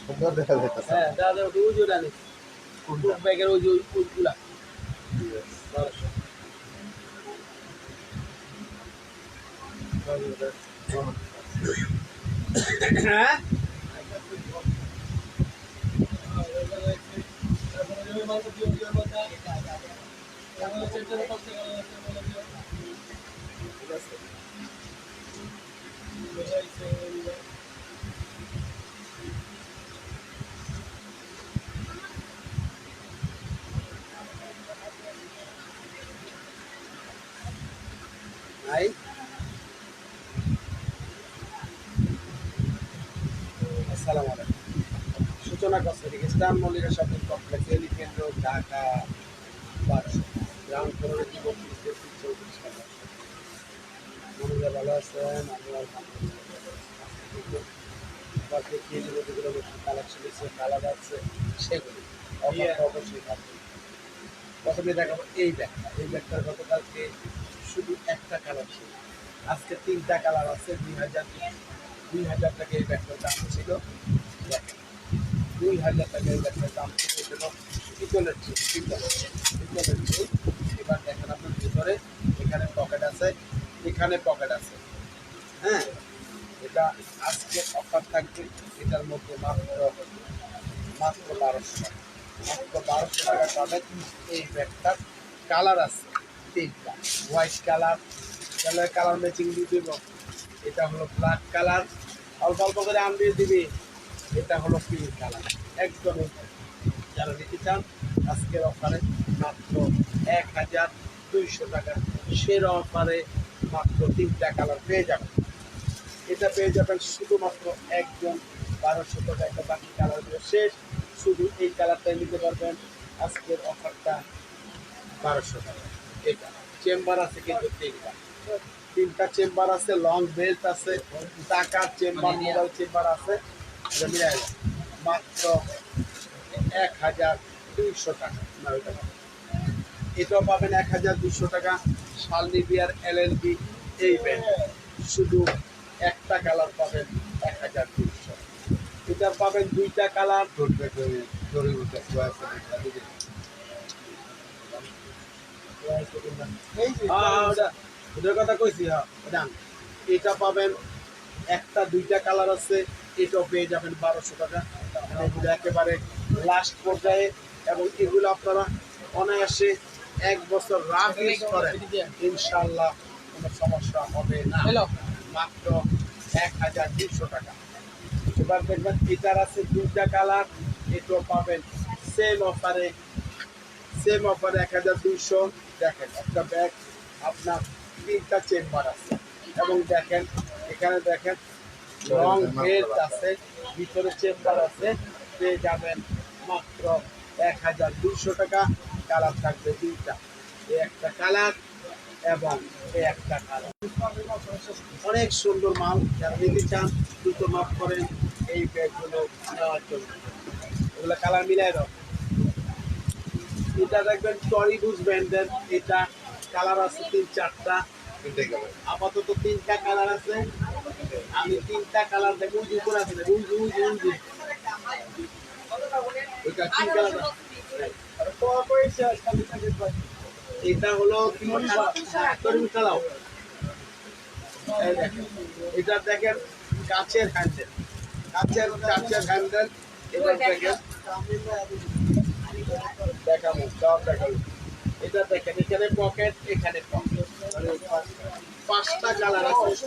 সুন্দর দেখা যাইতাছে হ্যাঁ দাদা ওটা ওই ওটা নিস কোনটা? ব্যাগের ওই ওই ওইগুলা Yes. বারোশো আলাইকুম Suchona cosmetic Islam Mallika shopping complex elephant Dhaka বারোশো গ্রাউন্ড ফ্লোরে কি মনুরা ভালো আছেন আমি দেখিয়ে যেগুলো কালেকশন এসে কালার আছে সেগুলি অবশ্যই থাকবে প্রথমে দেখাবো এই ব্যাগটা এই ব্যাগটার গতকালকে শুধু একটা কালার ছিল আজকে তিনটা কালার আছে দুই হাজার দুই হাজার টাকা এই ব্যাগটার দাম ছিল দুই হাজার টাকা এই ব্যাগটার দাম ছিল এগুলো পিতলের ছিল পিতল পিতলের ছিল এবার দেখেন আপনার ভিতরে এখানে পকেট আছে এখানে পকেট আছে। হ্যাঁ এটা আজকে অফার থাকবে, এটার মধ্যে মাত্র মাত্র বারোশো টাকা। মাত্র বারোশো টাকা পাবেন এই ব্যাগটার কালার আছে, তিনটা। White colour colour colour matching দিয়ে দেব। এটা হলো ব্ল্যাক কালার অল্প অল্প করে আম দিয়ে দিবি, এটা হলো পিঙ্ক কালার একদম যারা নিতে চান, আজকের অফারে মাত্র এক হাজার দুইশো টাকা। সের অফারে মাত্র তিনটা কালার পেয়ে যাবেন। এটা পেয়ে যাবেন শুধুমাত্র একজন বারোশো টাকা একটা বাকি কালারগুলো শেষ। শুধু এই কালারটাই নিতে পারবেন। আজকের অফারটা বারোশো টাকা। এটা চেম্বার আছে কিন্তু তিনটা। তিনটা চেম্বার আছে লং বেল্ট আছে টাকার চেম্বার মোবাইল চেম্বার আছে। মাত্র এক হাজার দুইশো টাকা। না। এটাও পাবেন এক হাজার দুশো টাকা। শালনি বিয়ার এল এল বি এই ব্যান্ড শুধু একটা কালার পাবেন এক হাজার দুইশো। এটা পাবেন দুইটা কালার ধরবে দড়ি উঠে। হ্যাঁ, ওটা ওটার কথা কইছি হ্যাঁ এটা পাবেন একটা দুইটা কালার আছে এটাও পেয়ে যাবেন বারোশো টাকা। এগুলো একেবারে লাস্ট পর্যায়ে। এবং এগুলো আপনারা অনায়াসে এক বছর রাফ ইউজ করেন ইনশাল্লাহ কোনো সমস্যা হবে না। মাত্র এক হাজার দুশো টাকা। এবার দেখবেন এটার আছে দুইটা কালার এটাও পাবেন সেম অফারে সেম অফারে এক হাজার দুইশো। দেখেন একটা ব্যাগ আপনার তিনটা চেম্বার আছে। এবং দেখেন এখানে দেখেন রং বেল্ট আছে ভিতরে চেম্বার আছে পেয়ে যাবেন মাত্র এক হাজার দুইশো টাকা। কালার থাকবে তিনটা। একটা কালার এবং একটা কালার। অনেক সুন্দর মাল যারা নিতে চান দ্রুত মাপ করেন এই ব্যাগগুলো নেওয়ার জন্য। এগুলো কালার মিলাই দাও। এটা দেখবেন টরি বুঝ ব্র্যান্ডের এটা কালার আছে তিন চারটা। আপাতত তিনটা কালার আছে। আমি তিনটা কালার দেখব উঁচু করে আছে। ওইটা তিন কালার? এটা হলো চালাও এটা দেখেন কাচের হ্যান্ডেল। কাচের কাচের হ্যান্ডেল। এটা দেখেন, দেখাবো সব দেখাবো। এটা দেখেন, এখানে পকেট এখানে পকেট। মানে পাঁচটা কালার আছে।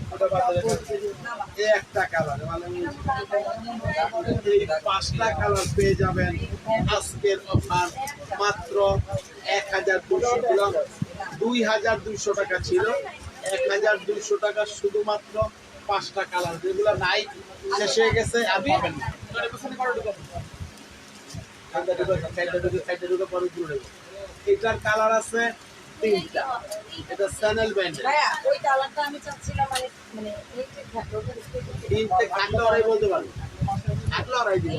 একটা কালার মানে পাঁচটা কালার পেয়ে যাবেন। আজকের অফার মাত্র এক হাজার দুশো দুই হাজার দুইশো টাকা ছিল। এক হাজার দুইশো টাকা শুধুমাত্র পাঁচটা কালার। যেগুলো নাই, শেষ হয়ে গেছে, আর পাবেন এটার কালার আছে তিনটা। এটা স্যানেল ওই কালারটা আমি চাচ্ছিলাম মানে মানে এই থাকল তিনটে থাকলে ওরাই বলতে পারব। থাকলে ওরাই দিব।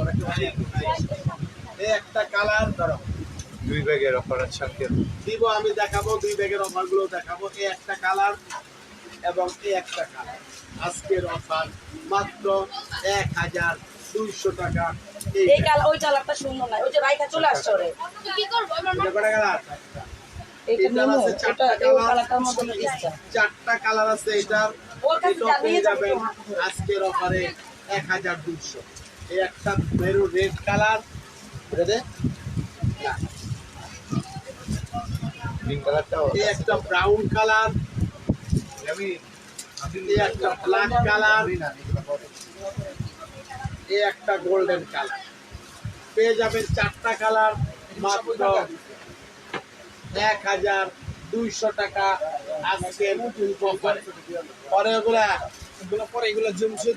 এই একটা কালার ধরো। দুই ব্যাগের অফার আছে দিব আমি দেখাবো দুই ব্যাগের অফারগুলো দেখাবো। এই একটা কালার এবং এই একটা কালার। আজকের অফার মাত্র এক হাজার দুইশো টাকা। এই কালার ওই কালারটা সুন্দর না ওই যে বাইকা চলে আসছে কি করব চারটা কালার আছে এটার আজকের অফারে এক হাজার দুশো এই একটা মেরু রেড কালার এটা দে। না গ্রিন কালারটাও এই একটা ব্রাউন কালার এই একটা ব্ল্যাক কালার এই একটা গোল্ডেন কালার পেয়ে যাবেন চারটা কালার মাত্র এক হাজার দুইশো টাকা অফারে। পরে ওগুলা পরে এগুলো জমছে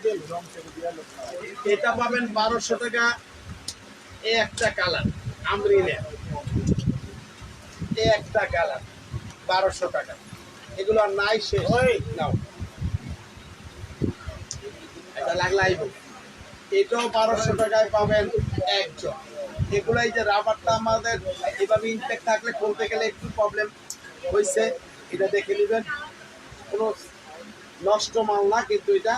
এটা পাবেন বারোশো টাকা। এই একটা কালার, আমরিনের। এই একটা কালার, বারোশো টাকা। এগুলো আর নাই শেষ নাও। এটা লাগলাই এটাও বারোশো টাকায় পাবেন একজন। এগুলো এই যে রাবারটা আমাদের এভাবে ইনটেক থাকলে খুলতে গেলে একটু প্রবলেম হয়েছে এটা দেখে নেবেন। কোনো নষ্ট মাল না, কিন্তু এটা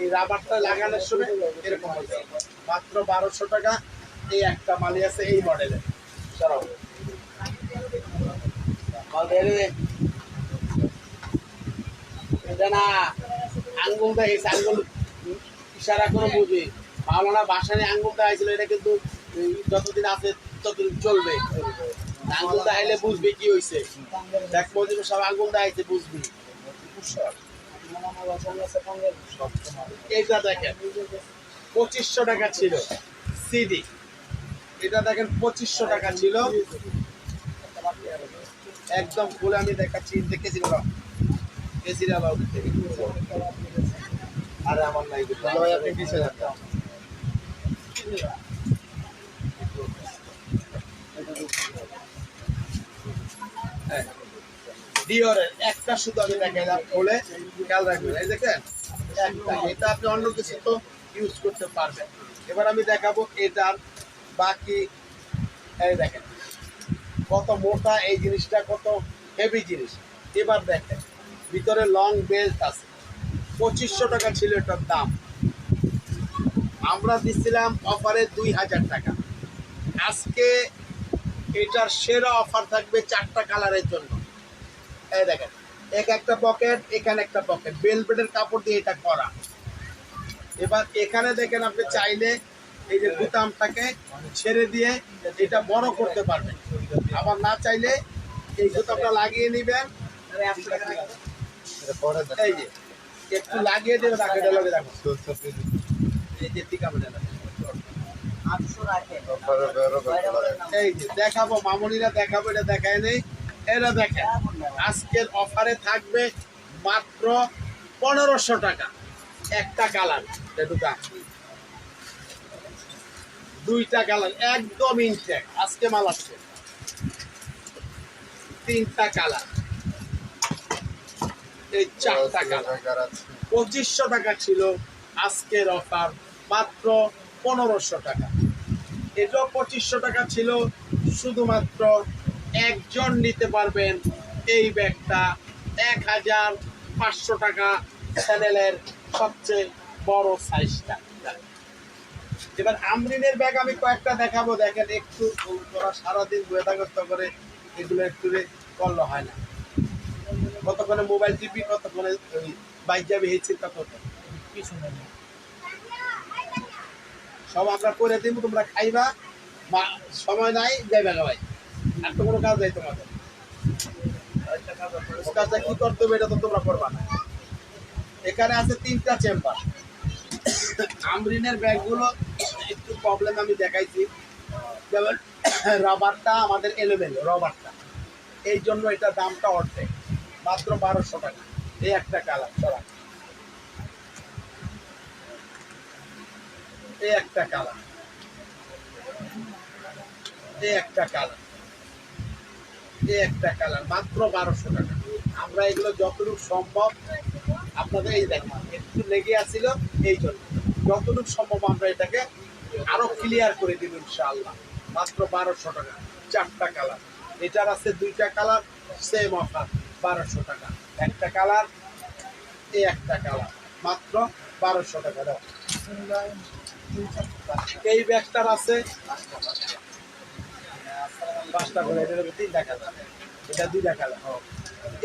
এই রাবারটা লাগানোর সময় এরকম হয়েছে মাত্র বারোশো টাকা এই একটা মালি আছে এই মডেলের। এটা না আঙ্গুল দেখিস আঙ্গুল ইশারা করে বুঝি। মাওলানা বাসানি আঙ্গুল দেখাইছিল, এটা কিন্তু যতদিন আছে, ততদিন চলবে। আঙ্গুল দেখাইলে বুঝবি কি হয়েছে দেখ মজিব সব আঙ্গুল দেখাইছে বুঝবি। এটা দেখেন, পঁচিশশো টাকা ছিল সিডি। এটা দেখেন, পঁচিশশো টাকা ছিল। একদম খুলে আমি দেখাচ্ছি দেখেছি বাবা কেসি বাবা আরে আমার নাই ভাই আপনি কিসে যান ডিওরের একটা শুধু আমি দেখাইলাম খুলে খেয়াল রাখবেন। এই দেখেন, একটা। এটা আপনি অন্য কিছু তো ইউজ করতে পারবেন। এবার আমি দেখাবো এটার বাকি, এই দেখেন, কত মোটা এই জিনিসটা, কত হেভি জিনিস। এবার দেখেন, ভিতরে লং বেল্ট আছে। পঁচিশশো টাকা ছিল এটার দাম। আমরা দিচ্ছিলাম অফারে দুই হাজার টাকা। আজকে এটার সেরা অফার থাকবে চারটা কালারের জন্য। এই দেখেন এক একটা পকেট এখানে একটা পকেট বেলভেটের কাপড় দিয়ে এটা করা। এবার এখানে দেখেন আপনি চাইলে এই যে বুতামটাকে ছেড়ে দিয়ে এটা বড় করতে পারবেন। আবার না চাইলে এই বুতামটা লাগিয়ে নেবেন। এই যে একটু লাগিয়ে দেবে তাকে এটা লগে দেখো এই যে টিকা মেলে দেখো। অফারে বেরো করে এই যে দেখাবো মামুনিরা দেখাবো এটা দেখায় নেই। এটা দেখেন, আজকের অফারে থাকবে মাত্র পনেরোশো টাকা। একটা কালার দুটা দুইটা কালার, একদম ইনটেক আজকে মাল আসছে। তিনটা কালার। এই চারটা কালার। পঁচিশশো টাকা ছিল আজকের অফার, মাত্র পনেরোশো টাকা। এটাও পঁচিশশো টাকা ছিল, শুধুমাত্র একজন নিতে পারবেন এই ব্যাগটা এক হাজার পাঁচশো টাকা চ্যানেলের সবচেয়ে বড় সাইজটা। এবার আমরিনের ব্যাগ আমি কয়েকটা দেখাবো। দেখেন একটু তোরা সারাদিন গোয়েদাগস্ত করে এগুলো একটু করলে হয় না। কতক্ষণে মোবাইল টিপি কতক্ষণে বাইক যাবে এই চিন্তা করতে সব আমরা করে দিব তোমরা খাইবা। বা সময় নাই যাইবা না ভাই। আর কোনো কাজ নাই তোমাদের। কাজটা কি করতে এটা তো তোমরা করবা না। এখানে আছে তিনটা চেম্বার আমরিনের ব্যাগগুলো, একটু প্রবলেম আমি দেখাইছি। যেমন রাবারটা আমাদের এলোমেলো রবারটা এই জন্য এটা দামটা অর্ধেক, মাত্র বারোশো টাকা। এই একটা কালার চড়া এই একটা কালার। এই একটা কালার। এই একটা কালার, মাত্র বারোশো টাকা। আমরা এগুলো যতটুকু সম্ভব আপনাদের এই দেখেন, একটু লেগে আছিল এই জন্য। যতটুকু সম্ভব আমরা এটাকে আরও ক্লিয়ার করে দিব ইনশাআল্লাহ। মাত্র বারোশো টাকা, চারটা কালার। এটার আছে দুইটা কালার সেম অফার বারোশো টাকা। একটা কালার এই একটা কালার। মাত্র বারোশো টাকা এই ব্যাগটার আছে পাঁচটা করে, এটার হবে তিনটা কালার এটা দুইটা কালার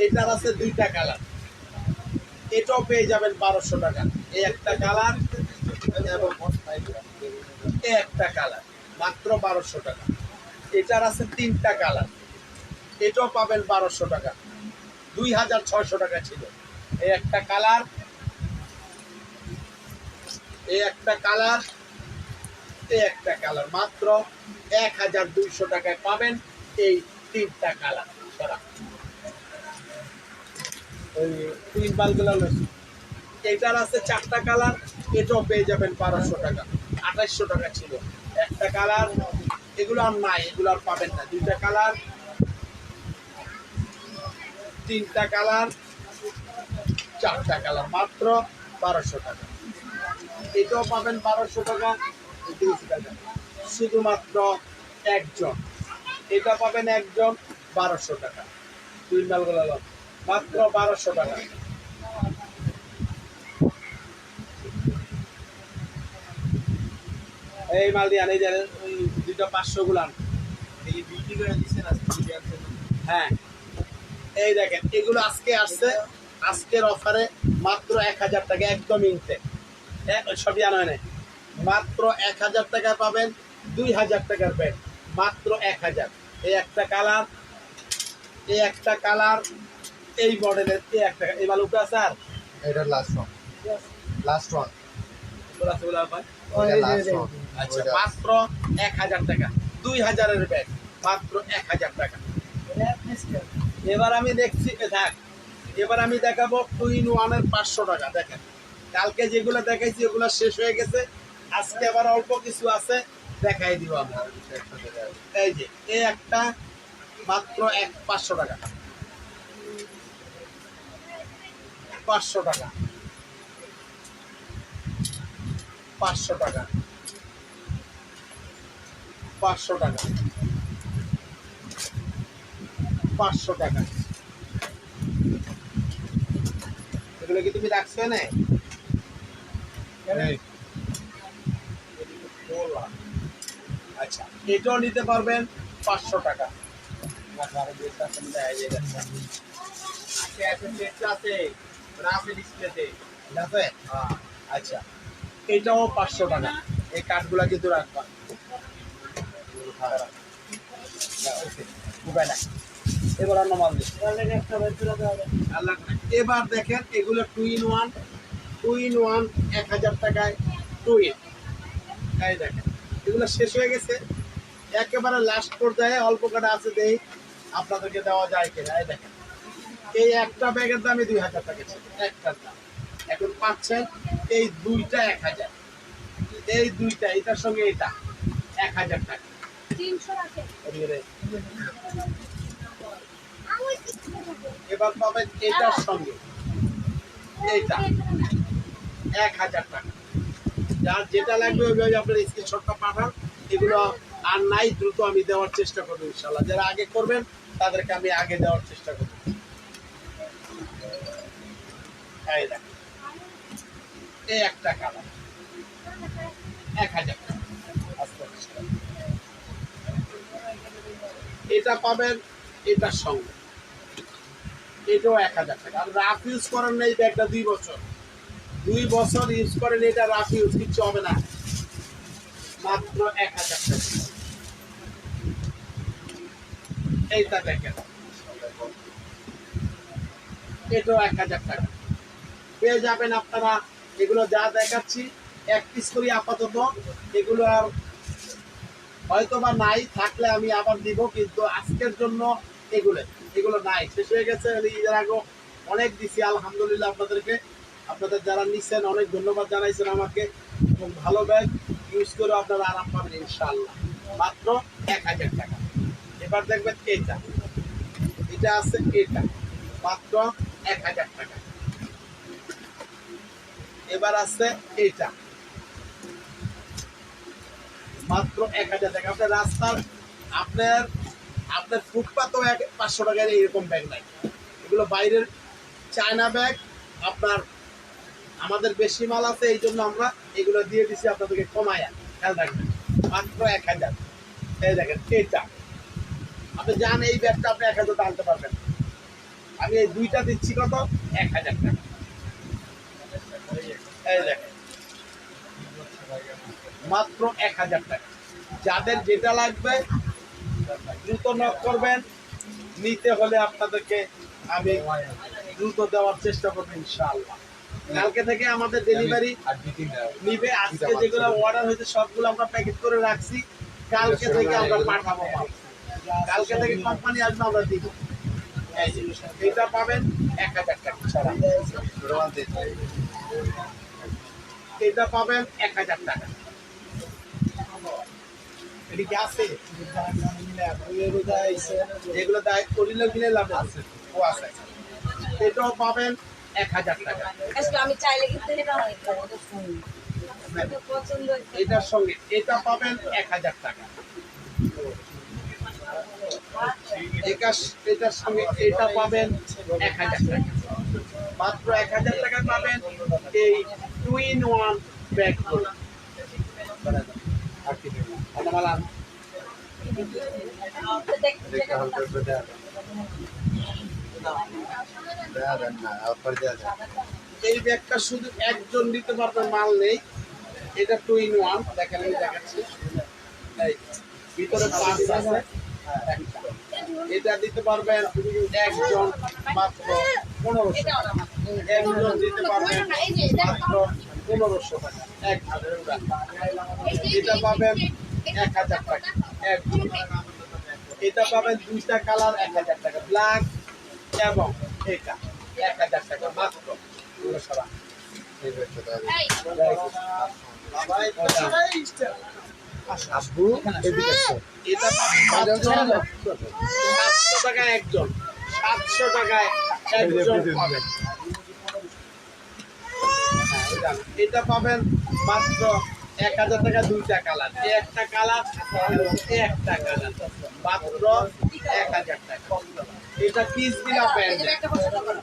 এটার আছে দুইটা কালার এটাও পেয়ে যাবেন বারোশো টাকা। এই একটা কালার এই একটা কালার মাত্র বারোশো টাকা। এটার আছে তিনটা কালার এটাও পাবেন বারোশো টাকা। দুই হাজার ছয়শো টাকা ছিল। এই একটা কালার এই একটা কালার এই একটা কালার, মাত্র এক হাজার দুইশো টাকায় পাবেন এই তিনটা কালার সারা তিন বালগুলো এটার আছে চারটা কালার, এটাও পেয়ে যাবেন বারোশো টাকা, আঠাইশশো টাকা ছিল। একটা কালার, এগুলো আর নাই, এগুলো আর পাবেন না। দুইটা কালার, তিনটা কালার, চারটা কালার, মাত্র বারোশো টাকা। এটাও পাবেন বারোশো টাকা শুধুমাত্র একজন। এটা পাবেন একজন বারোশো টাকা। দুই মালগুলো। মাত্র বারোশো টাকা। এই মাল দিয়ে আন, এই ওই দুইটা পাঁচশো গুলান। বিক্রি না? হ্যাঁ। এই দেখেন এগুলো আজকে আসছে আজকের অফারে মাত্র এক হাজার টাকা একদম ইনতে সবই আনা হয় নাই। মাত্র এক হাজার টাকা পাবেন দুই হাজার টাকার ব্যাগ মাত্র এক হাজার। এই একটা কালার এই একটা কালার এই মডেলের এই একটা এই মালুকটা আছে আর? এটা লাস্ট ওয়ান লাস্ট ওয়ান আচ্ছা মাত্র এক হাজার টাকা। দুই হাজারের ব্যাগ মাত্র এক হাজার টাকা। এবার আমি দেখছি থাক এবার আমি দেখাবো টু ইন ওয়ানের পাঁচশো টাকা দেখেন। কালকে যেগুলো দেখাইছি ওগুলো শেষ হয়ে গেছে। আজকে আবার অল্প কিছু আছে, দেখাই দিব আমরা। এই যে, এই একটা মাত্র এক পাঁচশো টাকা। পাঁচশো টাকা। পাঁচশো টাকা। পাঁচশো টাকা। পাঁচশো টাকা। এগুলো কি তুমি রাখছো না আচ্ছা এটাও নিতে পারবেন পাঁচশো টাকা। আছে? আচ্ছা এটাও পাঁচশো টাকা। এই কাঠগুলা কিন্তু রাখবা। এবার দিই। আল্লাহ এবার দেখেন এগুলো two in one two in one এক হাজার টাকায় টু ইন এই দেখেন। এগুলো শেষ হয়ে গেছে। একেবারে লাস্ট পর্যায়ে অল্প কাটা আছে দেই আপনাদেরকে দেওয়া যায় কিনা এই দেখেন। এই একটা ব্যাগের দামই দুই হাজার টাকা ছিল একটার দাম। এখন পাচ্ছেন এই দুইটা এক হাজার। এই দুইটা এটার সঙ্গে এটা এক হাজার টাকা। এবার পাবেন এটার সঙ্গে। এইটা এক হাজার টাকা। যার যেটা লাগবে ওইভাবে আপনার স্ক্রিনশটটা পাঠান। এগুলো আর নাই, দ্রুত আমি দেওয়ার চেষ্টা করব ইনশাল্লাহ যারা আগে করবেন, তাদেরকে আমি আগে দেওয়ার চেষ্টা করব। এই একটা কালার। এক হাজার। এটা পাবেন, এটার সঙ্গে। এটাও এক হাজার টাকা। আর রাফ ইউজ করেন না এই ব্যাগটা দুই বছর। দুই বছর ইউজ করেন এটা ইউজ কিচ্ছু হবে না। মাত্র এক হাজার টাকা। এইটা দেখেন। এটাও এক হাজার টাকা। পেয়ে যাবেন আপনারা, এগুলো যা দেখাচ্ছি, এক পিস করি আপাতত। এগুলো আর হয়তো বা নাই, থাকলে আমি আবার দিব, কিন্তু আজকের জন্য এগুলো এগুলো নাই। শেষ হয়ে গেছে এর আগে অনেক দিছি, আলহামদুলিল্লাহ আপনাদেরকে। আপনাদের যারা নিচ্ছেন অনেক ধন্যবাদ জানাইছেন আমাকে। এবং ভালো ব্যাগ ইউজ করে আপনারা আরাম পাবেন, ইনশাআল্লাহ। মাত্র এক হাজার টাকা। এবার দেখবেন এটা। এটা আছে এটা। মাত্র এক হাজার টাকা। এবার আছে এটা। মাত্র এক হাজার টাকা। আপনার রাস্তার, আপনার আপনার ফুটপাতও এক পাঁচশো টাকার এরকম ব্যাগ নাই। এগুলো বাইরের চায়না ব্যাগ, আপনার আমাদের বেশি মাল আছে, এই জন্য আমরা এগুলো দিয়ে দিছি আপনাদেরকে কমায়া। খেয়াল রাখবেন। মাত্র এক হাজার। এই দেখেন আপনি জান এই ব্যাগটা আপনি এক হাজার আনতে পারবেন। আমি এই দুইটা দিচ্ছি কত? এক হাজার টাকা। এই দেখেন। মাত্র এক হাজার টাকা। যাদের যেটা লাগবে, দ্রুত নক করবেন। নিতে হলে আপনাদেরকে আমি দ্রুত দেওয়ার চেষ্টা করব, ইনশাআল্লাহ। কালকে থেকে আমাদের ডেলিভারি নিবে। আজকে যেগুলো অর্ডার হয়েছে সবগুলো আমরা প্যাকেট করে রাখছি। কালকে থেকে আমরা পাঠাবো। কালকে থেকে কোম্পানি আসবে আমরা দিব। এটা পাবেন এক হাজার টাকা এটা পাবেন এক হাজার টাকা। এটা কি আছে? যেগুলো করিলে কিনে লাভ আছে। ও আছে। এটাও পাবেন এক হাজার টাকা। আসলে আমি চাইলে কিন্তু পছন্দ এটার সঙ্গে এটা পাবেন এক হাজার টাকা। এটার সঙ্গে এটা পাবেন এক হাজার টাকা। মাত্র এক হাজার টাকা পাবেন এই টু ইন ওয়ান ব্যাগ আর এই ব্যাগটা শুধু একজন নিতে পারবে, মাল নেই। এটা টু ইন ওয়ান দেখেন আমি দেখাচ্ছি। ভিতরে পার্স আছে। এটা দিতে পারবেন একজন মাত্র পনেরোশো। একজন দিতে পারবেন মাত্র পনেরোশো টাকা। এটা পাবেন এক হাজার টাকা। একজন এটা পাবেন দুইটা কালার, এক হাজার টাকা। ব্ল্যাক এবং এটা এক হাজার টাকা মাত্র। আব্বু এটা পাবেন মাত্র সাতশো টাকা একজন। সাতশো টাকায় একজন। পাবেন এটা- এটা পাবেন মাত্র এক হাজার টাকা দুইটা কালার। একটা কালার একটা কালার। মাত্র এক হাজার টাকা। এটা পিস বিলা এই যে ব্যান্ড একটা পছন্দ করো।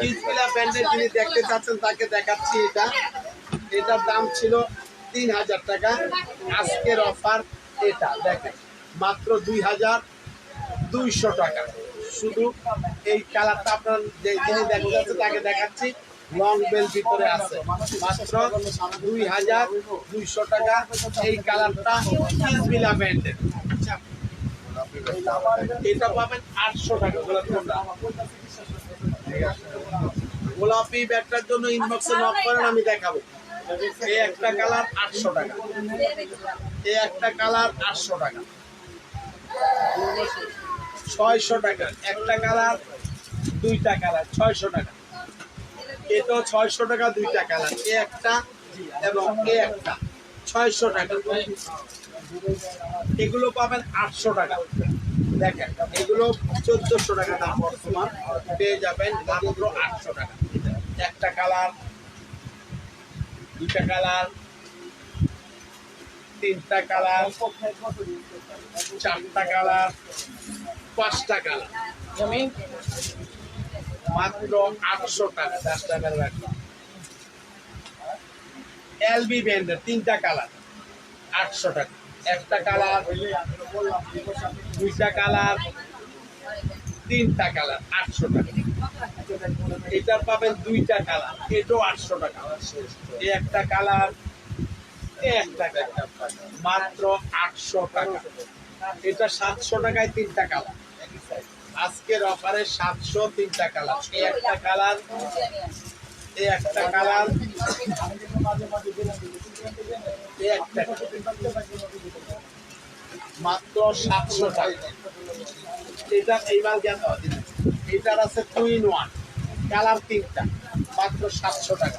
পিস বিলা ব্যান্ডের যিনি দেখতে চাচ্ছেন তাকে দেখাচ্ছি এটা। এটার দাম ছিল তিন হাজার টাকা। আজকের অফার এটা, দেখেন, মাত্র দুই হাজার দুইশো টাকা। শুধু এই কালারটা আপনার যে যিনি দেখতে যাচ্ছে তাকে দেখাচ্ছি। লং বেল ভিতরে আছে। মাত্র দুই হাজার দুইশো টাকা এই কালারটা ব্যান্ডের এটা পাবেন আটশো টাকা গোলাপি ব্যাগটার জন্য ইনবক্সে নক করেন, আমি দেখাবো। এই একটা কালার আটশো টাকা। এই একটা কালার আটশো টাকা। ছয়শো টাকা। একটা কালার দুইটা কালার, ছয়শো টাকা। এটাও ছয়শো টাকা, দুইটা কালার। এ একটা এবং এ একটা। ছয়শো টাকা। এগুলো পাবেন আটশো টাকা। দেখেন এগুলো চোদ্দশো টাকা দাম বর্তমান পেয়ে যাবেন মাত্র আটশো টাকা। একটা কালার দুইটা কালার তিনটা কালার চারটা কালার পাঁচটা কালার। মাত্র আটশো টাকা দশ টাকার রাখলাম। এলবি ব্যান্ডের তিনটা কালার আটশো টাকা। একটা কালার, দুইটা কালার, তিনটা কালার আটশো টাকা এটা পাবেন দুইটা কালার, এটাও আটশো টাকা একটা কালার একটা কালার, মাত্র আটশো টাকা। এটা সাতশো টাকায় তিনটা কালার। আজকের অফারে সাতশো তিনটা কালার। একটা কালার একটা কালার। মাত্র সাতশো টাকা। এটা এই মাল জ্ঞান এটার আছে টু ইন ওয়ান কালার তিনটা। মাত্র সাতশো টাকা।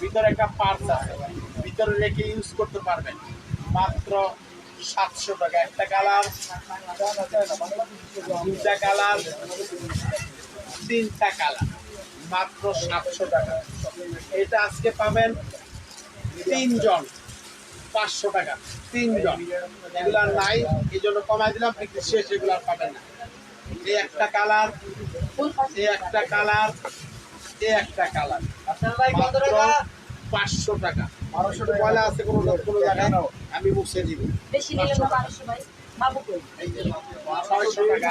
ভিতরে একটা পার্স আছে। ভিতরে রেখে ইউজ করতে পারবেন। মাত্র সাতশো টাকা। একটা কালার দুটা কালার, তিনটা কালার। মাত্র সাতশো টাকা। এটা আজকে পাবেন তিনজন। পাঁচশো টাকা। তিনজন। এগুলো আর নাই এই জন্য কমাই দিলাম বিক্রি শেষ এগুলো আর পাবেন না। এই একটা কালার এই একটা কালার এই একটা কালার। পাঁচশো টাকা। বারোশো টাকা। পয়লা আছে কোনো কোনো জায়গায়? আমি মুছে দিব। ছয়শো টাকা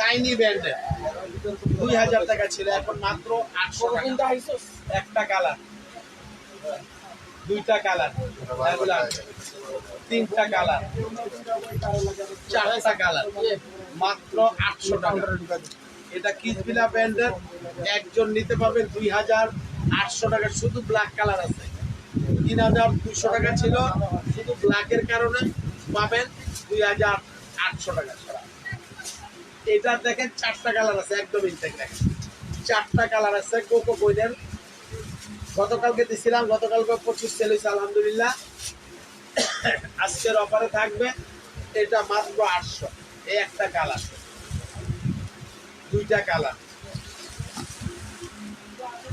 কাইনি ব্যান্ডের। দুই হাজার টাকা ছিল এখন মাত্র আটশো টাকা। একটা কালার। দুইটা কালার। তিনটা কালার। চারটা কালার। মাত্র আটশো টাকা। এটা কিসবিলা ব্র্যান্ডের একজন নিতে পারবেন দুই হাজার আটশো টাকা। শুধু ব্ল্যাক কালার আছে। তিন হাজার দুশো টাকা ছিল। শুধু ব্ল্যাকের কারণে পাবেন দুই হাজার আটশো টাকা। এটা দেখেন চারটা কালার আছে, একদম ইনটেক দেখেন। চারটা কালার আছে, কোকো বইদের গতকালকে দিছিলাম, গতকালকে পঁচিশ সেল হয়েছে, আলহামদুলিল্লাহ। আজকের অফারে থাকবে, এটা মাত্র আটশো। এই একটা কালার দুইটা কালার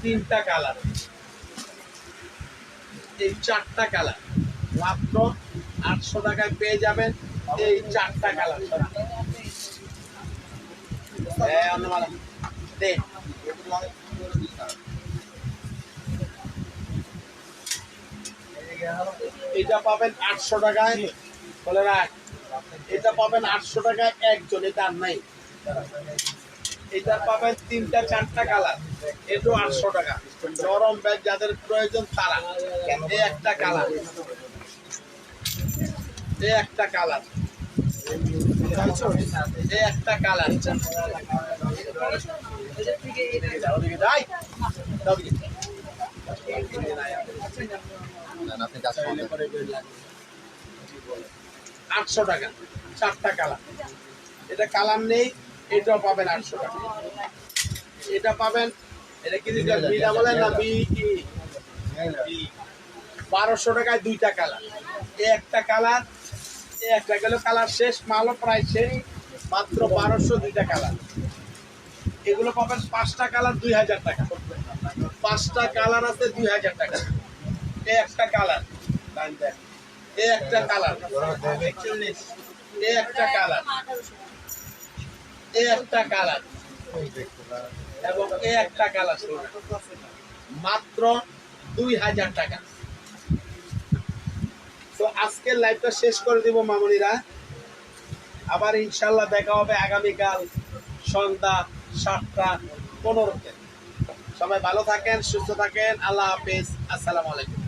তিনটা কালার এই চারটা কালার মাত্র আটশো টাকায় পেয়ে যাবেন এই চারটা কালার এটা পাবেন আটশো টাকায়। বলে রাখ, এটা পাবেন আটশো টাকায় একজন, এটা নাই। এটা পাবেন তিনটা, চারটা কালার, এটাও আটশো টাকা। নরম ব্যাগ যাদের প্রয়োজন তারা। এই একটা কালার এই একটা কালার। একটা কালার আটশো টাকা চারটা কালার এটা কালার নেই এটাও পাবেন আটশো টাকা এটা পাবেন এটা কি বিটা বলেন না বারোশো টাকায় দুইটা কালার একটা কালার একটা গেল কালার শেষ, মালও প্রায় শেষ মাত্র বারোশো দুইটা কালার। এগুলো পাবেন পাঁচটা কালার দুই হাজার টাকা। পাঁচটা কালার আছে দুই হাজার টাকা। এ একটা কালার। এ একটা কালার। এ একটা কালার। এ একটা কালার। এবং এ একটা কালার। মাত্র দুই হাজার টাকা। তো আজকের লাইভটা শেষ করে দিব মামনিরা। আবার ইনশাল্লাহ দেখা হবে আগামীকাল সন্ধ্যা সাতটা পনেরোতে। সবাই ভালো থাকেন, সুস্থ থাকেন। আল্লাহ হাফিজ। আসসালামু আলাইকুম।